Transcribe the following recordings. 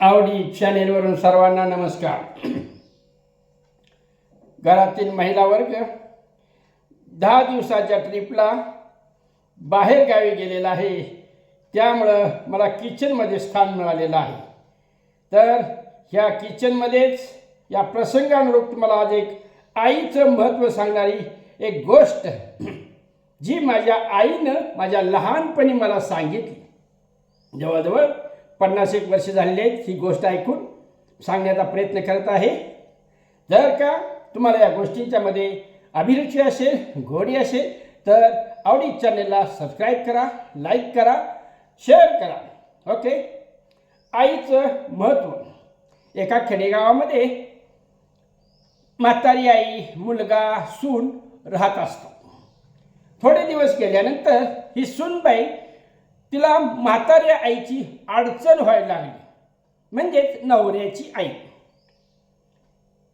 आवडी चॅनेलवरून सर्वांना नमस्कार. घरातील महिला वर्ग दहा दिवसाच्या ट्रिपला बाहेर गावी गेलेला आहे. त्यामुळं मला किचनमध्ये स्थान मिळालेलं आहे. तर ह्या किचनमध्येच या प्रसंगानुरूप तुम्हाला आज एक आईचं महत्त्व सांगणारी एक गोष्ट जी माझ्या आईनं माझ्या लहानपणी मला सांगितली. जवळजवळ पन्नास एक वर्ष झालेली आहेत ही गोष्ट ऐकून सांगण्याचा प्रयत्न करत आहे. जर का तुम्हाला या गोष्टींच्यामध्ये अभिरुची असेल गोडी असेल तर आवडी चॅनेलला सबस्क्राईब करा लाईक करा शेअर करा. ओके? आईचं महत्त्व. एका खेडेगावामध्ये म्हातारी आई मुलगा सून राहत असतो. थोडे दिवस गेल्यानंतर ही सूनबाई तिला म्हाताऱ्या आईची अडचण व्हायला लागली. म्हणजेच नवऱ्याची आई.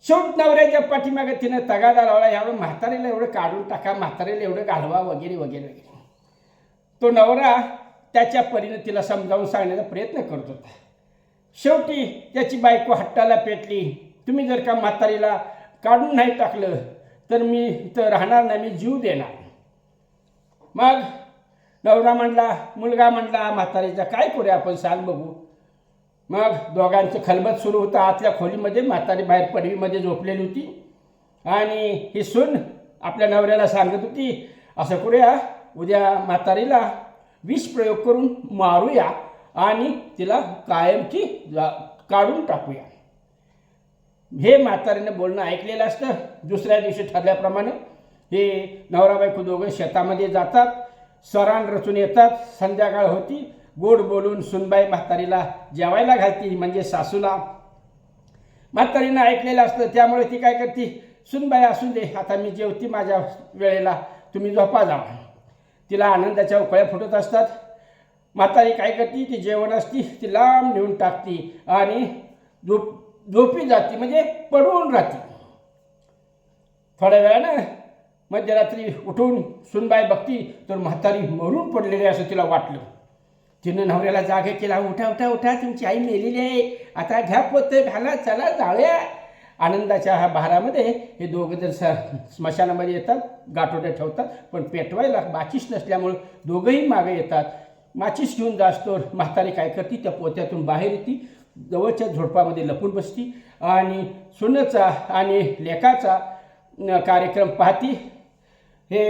शेवट नवऱ्याच्या पाठीमागे तिनं तगादा लावला यावेळी म्हातारीला एवढं काढून टाका म्हातारीला एवढं घालवा वगैरे वगैरे वगैरे. तो नवरा त्याच्या परीने तिला समजावून सांगण्याचा प्रयत्न करत होता. शेवटी त्याची बायको हट्टाला पेटली तुम्ही जर का म्हातारीला काढून नाही टाकलं तर मी इथं राहणार नाही मी जीव देणार. मग नवरा म्हटला मुलगा म्हटला म्हातारीचा काय करूया आपण सांग बघू. मग दोघांचं खलबत सुरू होतं. आतल्या खोलीमध्ये म्हातारी बाहेर पडवीमध्ये झोपलेली होती. आणि ही सून आपल्या नवऱ्याला सांगत होती असं करूया उद्या म्हातारीला विष प्रयोग करून मारूया आणि तिला कायमची काढून टाकूया. हे म्हातारीने बोलणं ऐकलेलं असतं. दुसऱ्या दिवशी ठरल्याप्रमाणे हे नवरा बायको दोघं शेतामध्ये जातात. सरान रचून येतात. संध्याकाळ होती. गोड बोलून सुनबाई म्हातारीला जेवायला घालती म्हणजे सासूला. म्हातारीनं ऐकलेलं असतं त्यामुळे ती काय करते? सुनबाई असू दे आता मी जेवती माझ्या वेळेला. तुम्ही झोपा जावा. तिला आनंदाच्या उकळ्या फुटत असतात. म्हातारी काय करते? ती जेवण असती ती लांब नेऊन टाकती आणि झोप झोपी जाते म्हणजे पडून राहते. थोड्या वेळानं मध्यरात्री उठून सुनबाई बघती तर म्हातारी मरून पडलेली असं तिला वाटलं. तिनं नवऱ्याला जागे केला उठा उठा उठा तुमची आई मेलेली आहे. आता घ्या पोते घाला चला जाळ्या. आनंदाच्या ह्या बहारामध्ये हे दोघं जर स स्मशानामध्ये येतात गाठोड्या ठेवतात पण पेटवायला माचीस नसल्यामुळं दोघंही मागे येतात. माचीस घेऊन जास्तोर म्हातारी काय करते? त्या पोत्यातून बाहेर येते जवळच्या झोडपामध्ये लपून बसती आणि सुनचा आणि लेखाचा कार्यक्रम पाहती. हे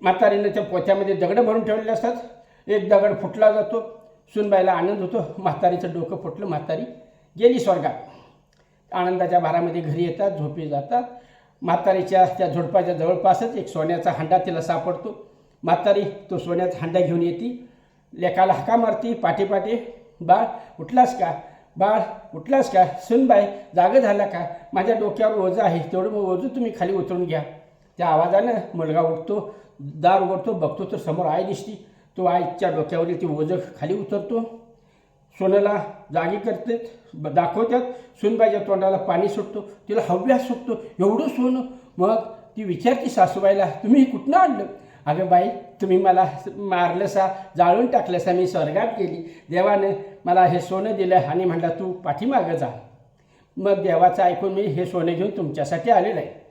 म्हातारीनं त्या पोत्यामध्ये दगडं भरून ठेवलेले असतात. एक दगड फुटला जातो. सुनबाईला आनंद होतो. म्हातारीचं डोकं फुटलं. म्हातारी गेली स्वर्गात. आनंदाच्या भारामध्ये घरी येतात झोपी जातात. म्हातारीच्या त्या झोडपाच्या जवळपासच एक सोन्याचा हांडा तिला सापडतो. म्हातारी तो सोन्याचा हांडा घेऊन येते. लेकाला हाका मारती. पाठीपाठे बाळ उठलास का? बाळ उठलास का? सुनबाई जागं झाला का? माझ्या डोक्यावर ओझं आहे. तेवढं मग ओझं तुम्ही खाली उतरून घ्या. त्या आवाजानं मुलगा उठतो दार उघडतो बघतो तर समोर आई दिसती. तो आईच्या डोक्यावरील ती ओझं खाली उतरतो. सोन्याला जागी करते ब- दाखवतात. सुनबाईच्या तोंडाला पाणी सुटतो. तिला हव्यास सुटतो. एवढं सोनं. मग ती विचारते सासूबाईला तुम्ही कुठनं आणलं? अगं बाई तुम्ही मला मारलं सा जाळून टाकलं सा मी स्वर्गात गेली. देवाने मला हे सोनं दिलं आणि म्हणला तू पाठीमागं जा. मग देवाचं ऐकून मी हे सोनं घेऊन तुमच्यासाठी आलेलं आहे.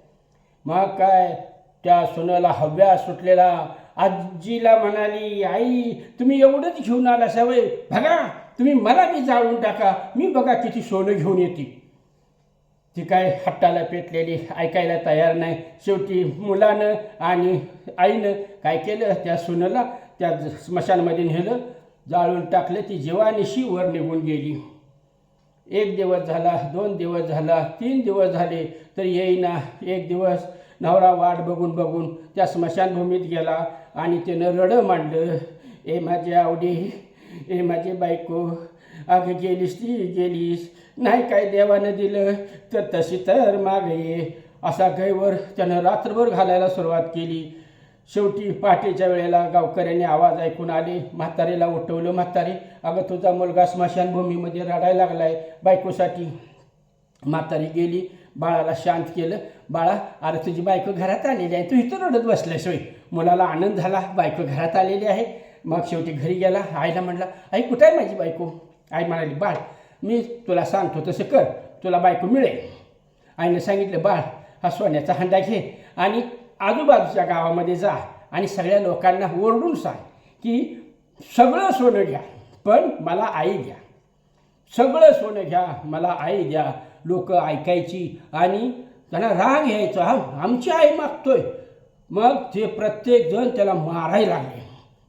मग काय त्या सोन्याला हव्या सुटलेला. आजीला म्हणाली आई तुम्ही एवढंच घेऊन आला सवय. बघा तुम्ही मला बी जाळून टाका. मी बघा किती सोनं घेऊन येते. ती काय हट्टाला पेटलेली ऐकायला तयार नाही. शेवटी मुलानं आणि आईनं काय केलं त्या सोनंला त्या स्मशानमध्ये नेलं. जाळून टाकलं ती जीवानिशी वर निघून गेली. एक दिवस झाला दोन दिवस झाला तीन दिवस झाले तर येईना. एक दिवस नवरा वाट बघून बघून त्या स्मशानभूमीत गेला आणि त्यानं रडं मांडलं ए माझी आवडी ए माझी बायको अगं गेलीस ती गेलीस नाही काय देवानं दिलं तर तशी तर मागे ये. असा गैवर त्यानं रात्रभर घालायला सुरुवात केली. शेवटी पहाटेच्या वेळेला गावकऱ्यांनी आवाज ऐकून आले म्हातारीला उठवलं. म्हातारी अगं तुझा मुलगा स्मशानभूमीमध्ये रडायला लागलाय. बायकोसाठी म्हातारी गेली बाळाला शांत केलं. बाळा अरे तुझी बायको घरात आलेली आहे तू इथं रडत बसल्यास होय. मुलाला आनंद झाला बायको घरात आलेली आहे. मग शेवटी घरी गेला आईला म्हटला आई कुठं आहे माझी बायको? आई म्हणाली बाळ मी तुला सांगतो तसं कर तुला बायको मिळेल. आईनं सांगितलं बाळ हा सोन्याचा हंडा घे आणि आजूबाजूच्या गावामध्ये जा आणि सगळ्या लोकांना ओरडून सांग की सगळं सोनं घ्या पण मला आई घ्या सगळं सोनं घ्या मला आई द्या. लोक ऐकायची आणि त्यांना राग यायचा हा आमची आई मागतोय. मग ते प्रत्येकजण त्याला मारायला लागले.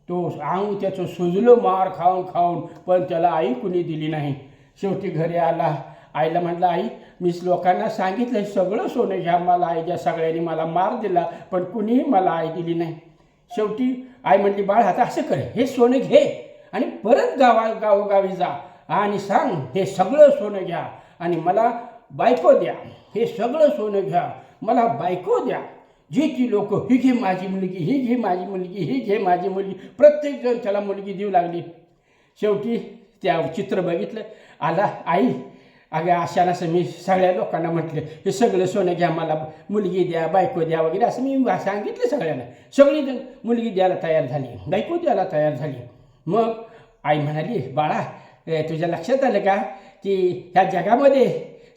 तो आंग त्याचं सुजलं मार खाऊन खाऊन पण त्याला आई कुणी दिली नाही. शेवटी घरी आला. आईला म्हटलं आई मी लोकांना सांगितलं सगळं सोनं घ्या मला आई द्या सगळ्यांनी मला मार दिला पण कुणीही मला आई दिली नाही. शेवटी आई म्हणली बाळ आता असं कर हे सोनं घे आणि परत गावा गावोगावी जा आणि सांग हे सगळं सोनं घ्या आणि मला बायको द्या हे सगळं सोनं घ्या मला बायको द्या. जी ती लोक ही घे माझी मुलगी ही घे माझी मुलगी ही घे माझी मुलगी. प्रत्येकजण त्याला मुलगी देऊ लागली. शेवटी त्या चित्र बघितलं. आला आई अगं अशाला असं मी सगळ्या लोकांना म्हटलं हे सगळं सोनं घ्या मला मुलगी द्या बायको द्या वगैरे असं मी सांगितलं सगळ्यांना. सगळी मुलगी द्यायला तयार झाली बायको द्यायला तयार झाली. मग आई म्हणाली बाळा तुझ्या लक्षात आलं का की ह्या जगामध्ये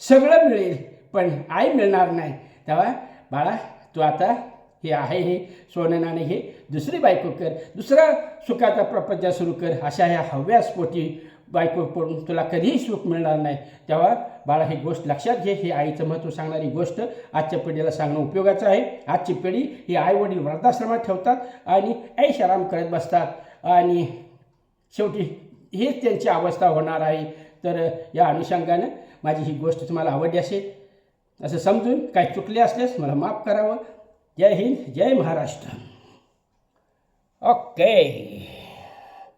सगळं मिळेल पण आई मिळणार नाही. तेव्हा बाळा तू आता हे आहे हे सोनं नाणे हे दुसरी बायको कर दुसरा सुखाचा प्रपंच सुरू कर अशा ह्या हव्या स्फोटी बायको पडून तुला कधीही सुख मिळणार नाही. तेव्हा बाळा ही गोष्ट लक्षात घे. ही आईचं महत्त्व सांगणारी गोष्ट आजच्या पिढीला सांगणं उपयोगाचं आहे. आजची पिढी ही आई वडील वृद्धाश्रमात ठेवतात आणि ऐश आराम करत बसतात. आणि शेवटी हीच त्यांची अवस्था होणार आहे. तर या अनुषंगानं माझी ही गोष्ट तुम्हाला आवडली असेल असं समजून काही चुकले असल्यास मला माफ करावं. जय हिंद जय महाराष्ट्र. ओके.